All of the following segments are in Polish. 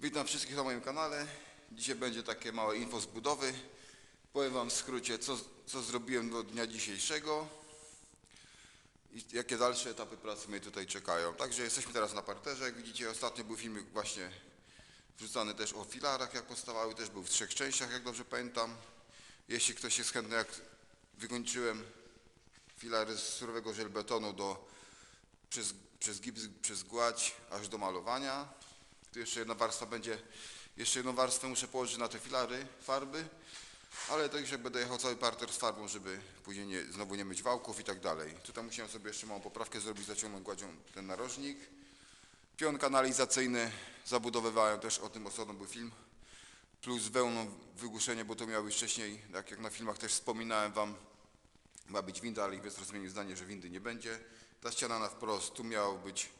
Witam wszystkich na moim kanale. Dzisiaj będzie takie małe info z budowy. Powiem Wam w skrócie, co, co zrobiłem do dnia dzisiejszego i jakie dalsze etapy pracy mnie tutaj czekają. Także jesteśmy teraz na parterze. Jak widzicie, ostatnio był filmik właśnie wrzucany też o filarach, jak powstawały. Też był w trzech częściach, jak dobrze pamiętam. Jeśli ktoś jest chętny, jak wykończyłem filary z surowego żelbetonu do, przez, przez gips, przez gładź aż do malowania. Tu jeszcze jedna warstwa będzie, jeszcze jedną warstwę muszę położyć na te filary farby, ale także będę jechał cały parter z farbą, żeby później nie, znowu nie myć wałków i tak dalej. Tutaj musiałem sobie jeszcze małą poprawkę zrobić, zaciągnąć gładzią ten narożnik. Pion kanalizacyjny zabudowywałem też, o tym osobno był film. Plus wełną wygłuszenie, bo to miało być wcześniej, tak jak na filmach też wspominałem Wam, ma być winda, ale inwestor zmienił zdanie, że windy nie będzie. Ta ściana na wprost, tu miało być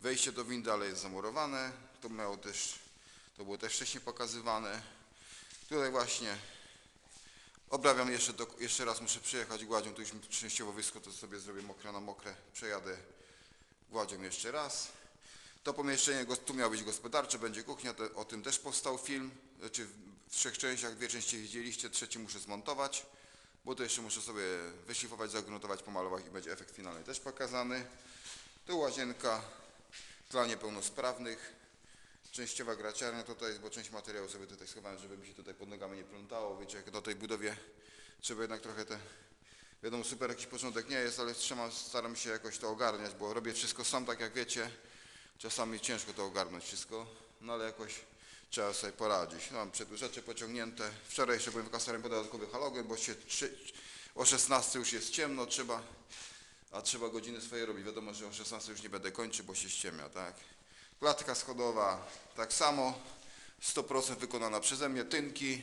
wejście do windy, ale jest zamurowane. To miało też, to było też wcześniej pokazywane. Tutaj właśnie obrabiam jeszcze, do, jeszcze raz muszę przejechać gładzią, tu już częściowo wyschło, to sobie zrobię mokre na mokre, przejadę gładzią jeszcze raz. To pomieszczenie, tu miało być gospodarcze, będzie kuchnia, to, o tym też powstał film, znaczy w trzech częściach, dwie części widzieliście, trzeci muszę zmontować, bo to jeszcze muszę sobie wyszlifować, zagruntować, pomalować i będzie efekt finalny też pokazany. Tu łazienka dla niepełnosprawnych, częściowa graciarnia tutaj jest, bo część materiału sobie tutaj schowałem, żeby mi się tutaj pod nogami nie plątało, wiecie, jak do tej budowie trzeba jednak trochę te, wiadomo, super jakiś początek nie jest, ale trzeba, staram się jakoś to ogarniać, bo robię wszystko sam, tak jak wiecie, czasami ciężko to ogarnąć wszystko, no ale jakoś trzeba sobie poradzić. No, mam przedłużacze pociągnięte, wczoraj jeszcze byłem w kasarem dodatkowy halogen, bo się o 16 już jest ciemno, trzeba a trzeba godziny swoje robić. Wiadomo, że o 16 już nie będę kończył, bo się ściemnia, tak? Klatka schodowa tak samo, 100% wykonana przeze mnie, tynki,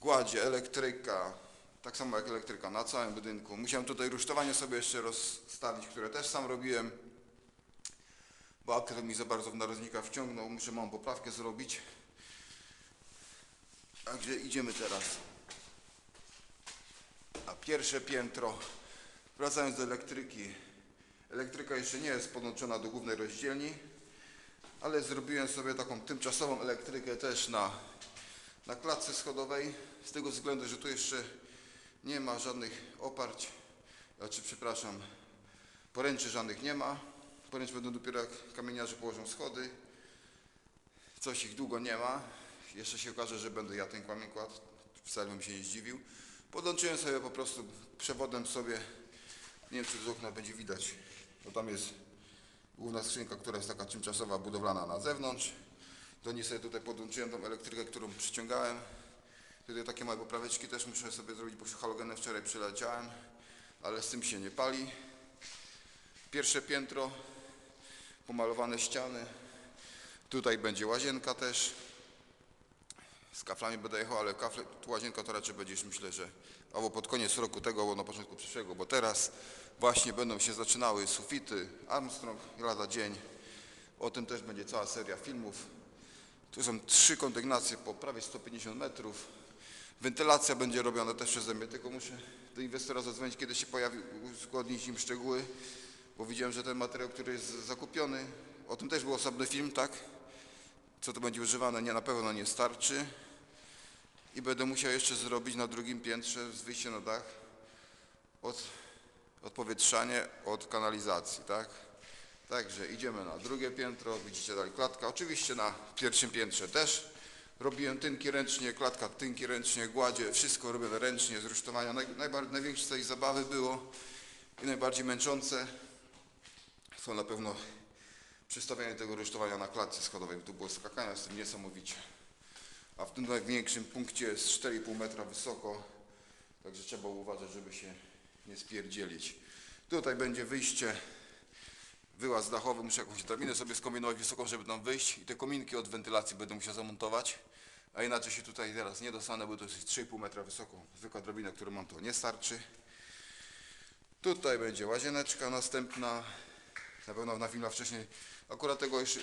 gładzie, elektryka, tak samo jak elektryka na całym budynku. Musiałem tutaj rusztowanie sobie jeszcze rozstawić, które też sam robiłem, bo aktor mi za bardzo w narożnika wciągnął, muszę małą poprawkę zrobić. Także idziemy teraz. A pierwsze piętro, wracając do elektryki. Elektryka jeszcze nie jest podłączona do głównej rozdzielni, ale zrobiłem sobie taką tymczasową elektrykę też na, na klatce schodowej, z tego względu, że tu jeszcze nie ma żadnych oparć, znaczy przepraszam, poręczy żadnych nie ma. Poręcz będą dopiero jak kamieniarze położą schody. Coś ich długo nie ma. Jeszcze się okaże, że będę ja ten kamień kładł. Wcale bym się nie zdziwił. Podłączyłem sobie po prostu przewodem sobie, nie wiem czy z okna będzie widać, bo tam jest główna skrzynka, która jest taka tymczasowa, budowlana na zewnątrz. Do niej sobie tutaj podłączyłem tą elektrykę, którą przyciągałem. Tutaj takie małe popraweczki też muszę sobie zrobić, bo halogenem wczoraj przyleciałem, ale z tym się nie pali. Pierwsze piętro, pomalowane ściany. Tutaj będzie łazienka też. Z kaflami będę jechał, ale kafle, tu łazienka to raczej będzie już myślę, że albo pod koniec roku tego, albo na początku przyszłego, bo teraz właśnie będą się zaczynały sufity, Armstrong lada dzień. O tym też będzie cała seria filmów. Tu są trzy kondygnacje po prawie 150 metrów. Wentylacja będzie robiona też przeze mnie, tylko muszę do inwestora zadzwonić, kiedy się pojawi, uzgodnić im szczegóły, bo widziałem, że ten materiał, który jest zakupiony, o tym też był osobny film, tak? Co to będzie używane, nie na pewno nie starczy. I będę musiał jeszcze zrobić na drugim piętrze z wyjściem na dach od, odpowietrzanie od kanalizacji, tak? Także idziemy na drugie piętro, widzicie dalej klatka. Oczywiście na pierwszym piętrze też robiłem tynki ręcznie, klatka tynki ręcznie, gładzie, wszystko robione ręcznie, z rusztowania. Naj, najbar- największe tej zabawy było i najbardziej męczące to na pewno przestawianie tego rusztowania na klatce schodowej. Tu było skakania z tym niesamowicie. A w tym największym punkcie jest 4,5 metra wysoko, także trzeba uważać, żeby się nie spierdzielić. Tutaj będzie wyjście, wyłaz dachowy, muszę jakąś drabinę sobie skombinować wysoką, żeby tam wyjść i te kominki od wentylacji będę musiał zamontować, a inaczej się tutaj teraz nie dostanę, bo to jest 3,5 metra wysoko. Zwykła drabina, którą mam, to nie starczy. Tutaj będzie łazieneczka następna, na pewno na filmach wcześniej, akurat tego jeszcze,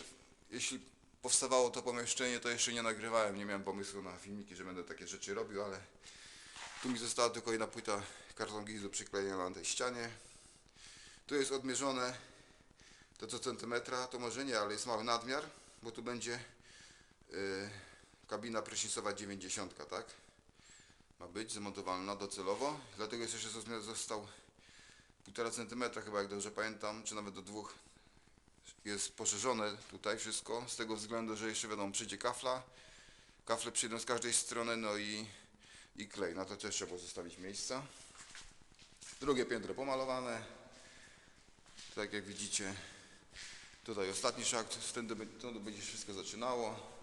jeśli powstawało to pomieszczenie, to jeszcze nie nagrywałem, nie miałem pomysłu na filmiki, że będę takie rzeczy robił, ale tu mi została tylko jedna płyta karton gizu przyklejona na tej ścianie. Tu jest odmierzone to co centymetra, to może nie, ale jest mały nadmiar, bo tu będzie y, kabina prysznicowa 90, tak? Ma być zamontowana docelowo, dlatego jeszcze został 1,5 cm chyba jak dobrze pamiętam, czy nawet do dwóch jest poszerzone tutaj wszystko, z tego względu, że jeszcze wiadomo przyjdzie kafla, kafle przyjdą z każdej strony, no i, i klej, na to też trzeba zostawić miejsca. Drugie piętro pomalowane, tak jak widzicie, tutaj ostatni szakt, stąd będzie się wszystko zaczynało.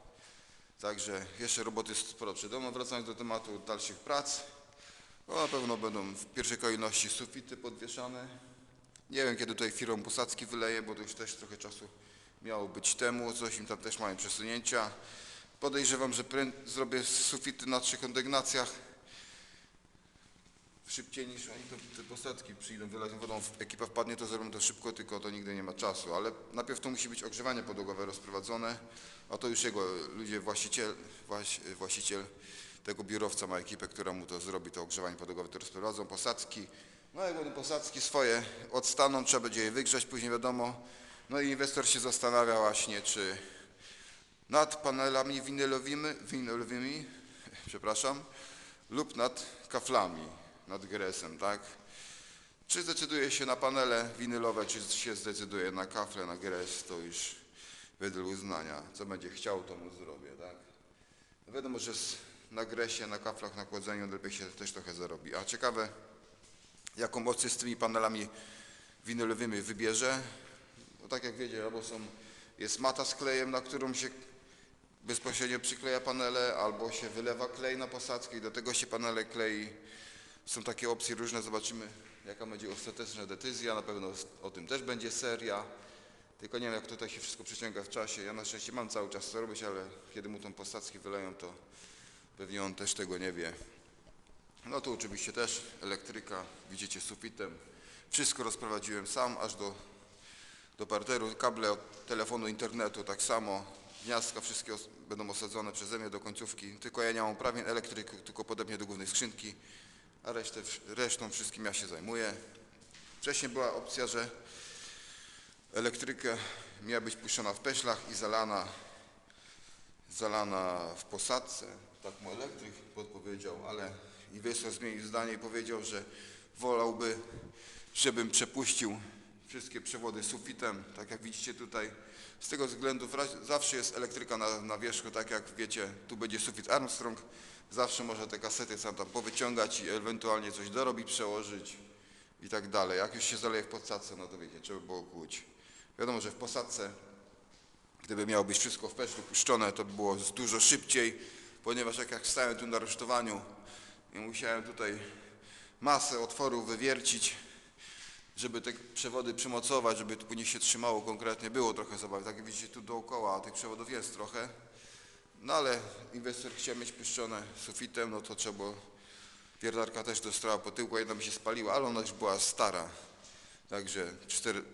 Także jeszcze roboty sporo przed mną. Wracając do tematu dalszych prac, no na pewno będą w pierwszej kolejności sufity podwieszane. Nie wiem kiedy tutaj firmą posadzki wyleje, bo to już też trochę czasu miało być temu, coś im tam też mają przesunięcia. Podejrzewam, że zrobię sufity na trzech kondygnacjach. Szybciej niż oni to, te posadzki przyjdą wylać wodą, ekipa wpadnie, to zrobią to szybko, tylko to nigdy nie ma czasu, ale najpierw to musi być ogrzewanie podłogowe rozprowadzone, a to już jego ludzie, właściciel, właś, właściciel tego biurowca ma ekipę, która mu to zrobi, to ogrzewanie podłogowe, to rozprowadzą. Posadzki, no jak będą posadzki swoje odstaną, trzeba będzie je wygrzać, później wiadomo, no i inwestor się zastanawia właśnie, czy nad panelami winylowymi, winylowymi przepraszam, lub nad kaflami, nad gresem, tak? Czy zdecyduje się na panele winylowe, czy się zdecyduje na kafle, na gres, to już wedle uznania. Co będzie chciał, to mu zrobię, tak? No wiadomo, że na gresie, na kaflach, na chłodzeniu lepiej się też trochę zarobi. A ciekawe, jaką opcję z tymi panelami winylowymi wybierze. No tak jak wiecie, albo są, jest mata z klejem, na którą się bezpośrednio przykleja panele, albo się wylewa klej na posadzkę i do tego się panele klei. Są takie opcje różne, zobaczymy jaka będzie ostateczna decyzja, na pewno o tym też będzie seria. Tylko nie wiem jak tutaj się wszystko przyciąga w czasie. Ja na szczęście mam cały czas co robić, ale kiedy mu tą posadzkę wyleją, to pewnie on też tego nie wie. No tu oczywiście też elektryka, widzicie sufitem. Wszystko rozprowadziłem sam aż do, do parteru. Kable od telefonu, internetu tak samo. Gniazdka wszystkie będą osadzone przeze mnie do końcówki. Tylko ja nie mam uprawnień elektryk, tylko podobnie do głównej skrzynki. A resztę, resztą wszystkim ja się zajmuję. Wcześniej była opcja, że elektryka miała być puszczona w peślach i zalana, zalana w posadce. Tak mu elektryk podpowiedział, ale inwestor zmienił zdanie i powiedział, że wolałby, żebym przepuścił wszystkie przewody sufitem, tak jak widzicie tutaj. Z tego względu zawsze jest elektryka na, na wierzchu, tak jak wiecie, tu będzie sufit Armstrong. Zawsze może te kasety sam tam powyciągać i ewentualnie coś dorobić, przełożyć i tak dalej. Jak już się zaleje w podsadce, no to wiecie, trzeba było kłuć. Wiadomo, że w posadce, gdyby miało być wszystko w peszlu puszczone, to by było dużo szybciej, ponieważ jak, jak stałem tu na rusztowaniu i musiałem tutaj masę otworów wywiercić, żeby te przewody przymocować, żeby tu później się trzymało konkretnie, było trochę zabawy. Tak jak widzicie tu dookoła tych przewodów jest trochę. No ale inwestor chciał mieć puszczone sufitem, no to trzeba było, wiertarka też dostała po tyłku, jedna mi się spaliła, ale ona już była stara. Także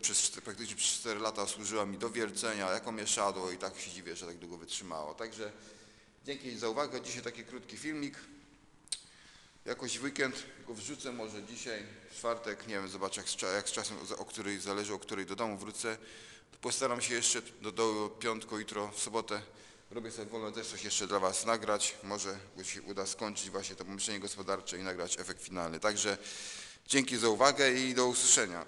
przez, praktycznie przez 4 lata służyła mi do wiercenia, jako mieszadło i tak się dziwię, że tak długo wytrzymało. Także dzięki za uwagę. Dzisiaj taki krótki filmik. Jakoś w weekend go wrzucę, może dzisiaj, w czwartek, nie wiem, zobaczę jak z, jak z czasem, o której zależy, o której do domu wrócę. Postaram się jeszcze do, do piątku, jutro, w sobotę robię sobie wolno też coś jeszcze dla Was nagrać. Może się uda skończyć właśnie to pomyślenie gospodarcze i nagrać efekt finalny. Także dzięki za uwagę i do usłyszenia.